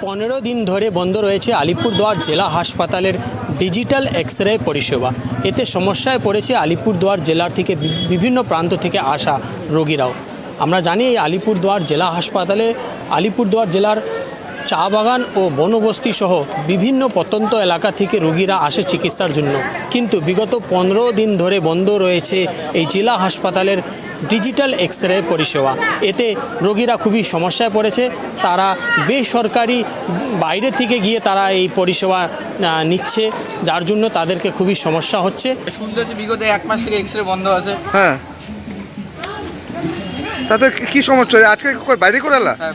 পনেরো দিন ধরে বন্ধ রয়েছে আলিপুরদুয়ার জেলা হাসপাতালের ডিজিটাল এক্স রে পরিষেবা। এতে সমস্যায় পড়েছে আলিপুরদুয়ার জেলার থেকে বিভিন্ন প্রান্ত থেকে আসা রোগীরাও। আমরা জানি এই আলিপুরদুয়ার জেলা হাসপাতালে আলিপুরদুয়ার জেলার চা বাগান ও বনবস্তি সহ বিভিন্ন প্রত্যন্ত এলাকা থেকে রোগীরা আসে চিকিৎসার জন্য। কিন্তু বিগত পনেরো দিন ধরে বন্ধ রয়েছে এই জেলা হাসপাতালের ডিজিটাল এক্স রে পরিষেবা। এতে রোগীরা খুবই সমস্যায় পড়েছে। তারা বেসরকারি বাইরে থেকে গিয়ে তারা এই পরিষেবা নিচ্ছে যার জন্য তাদেরকে খুবই সমস্যা হচ্ছে। শুনতেছি বিগত এক মাস থেকে এক্স রে বন্ধ আছে। হ্যাঁ। তাতে কি- সমস্যা? আজকে বাইরে করে এলা? হ্যাঁ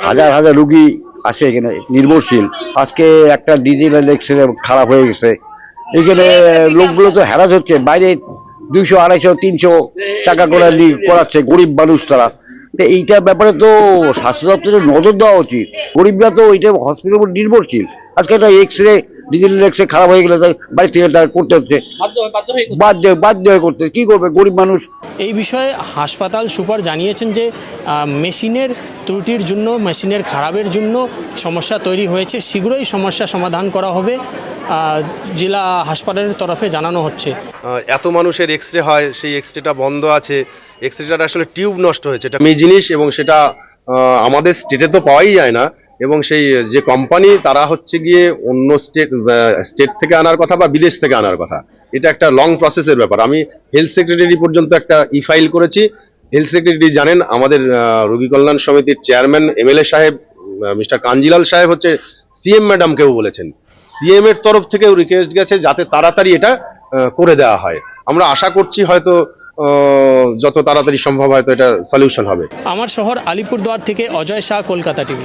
হাজার হাজার রুগী আসে এখানে নির্ভরশীল। আজকে একটা ডিজিটাল এক্সরে খারাপ হয়ে গেছে। এখানে লোকগুলো তো হ্যারাস হচ্ছে। বাইরে দুইশো আড়াইশো তিনশো টাকা করে করাচ্ছে গরিব মানুষ তারা। তো এইটার ব্যাপারে তো স্বাস্থ্য দপ্তরের নজর দেওয়া উচিত। গরিবরা তো ওইটা হসপিটালের উপর নির্ভরশীল। আজকে একটা X ray digital X ray খারাপ হয়ে গেলে তাই বাড়ি থেকে তার করতে হচ্ছে। বাধ্য বাধ্য হয়ে করতে কি করবে? গরিব মানুষ। এই বিষয়ে হাসপাতাল সুপার জানিয়েছেন যে মেশিনের ত্রুটির জন্য মেশিনের খারাপের জন্য সমস্যা তৈরি হয়েছে। শীঘ্রই সমস্যা সমাধান করা হবে জেলা হাসপাতালের তরফে জানানো হচ্ছে। এত মানুষের এক্স রে হয় সেই এক্স রেটা বন্ধ আছে। এক্স রেটার আসলে টিউব নষ্ট হয়েছে। এটা মেয়ে জিনিস এবং সেটা আমাদের স্টেটে তো পাওয়াই যায় না। এবং সেই, যে কোম্পানি তারা হচ্ছে গিয়ে অন্য স্টেট স্টেট থেকে আনার কথা বা বিদেশ থেকে আনার কথা। এটা একটা লং প্রসেসের ব্যাপার। আমি হেলথ সেক্রেটারি পর্যন্ত একটা ই ফাইল করেছি। হেলথ সেক্রেটারি জানেন, আমাদের রোগী কল্যাণ সমিতির চেয়ারম্যান এমএলএ সাহেব মিস্টার কাঞ্জিলাল সাহেব হচ্ছে সিএম ম্যাডামকেও বলেছেন। সিএম এর তরফ থেকেও রিকোয়েস্ট গেছে যাতে তাড়াতাড়ি এটা করে দেওয়া হয়। আমরা আশা করছি হয়তো যত তাড়াতাড়ি সম্ভব হয়তো এটা সলিউশন হবে। আমার শহর আলিপুরদুয়ার থেকে অজয় শাহ, কলকাতা টিভি।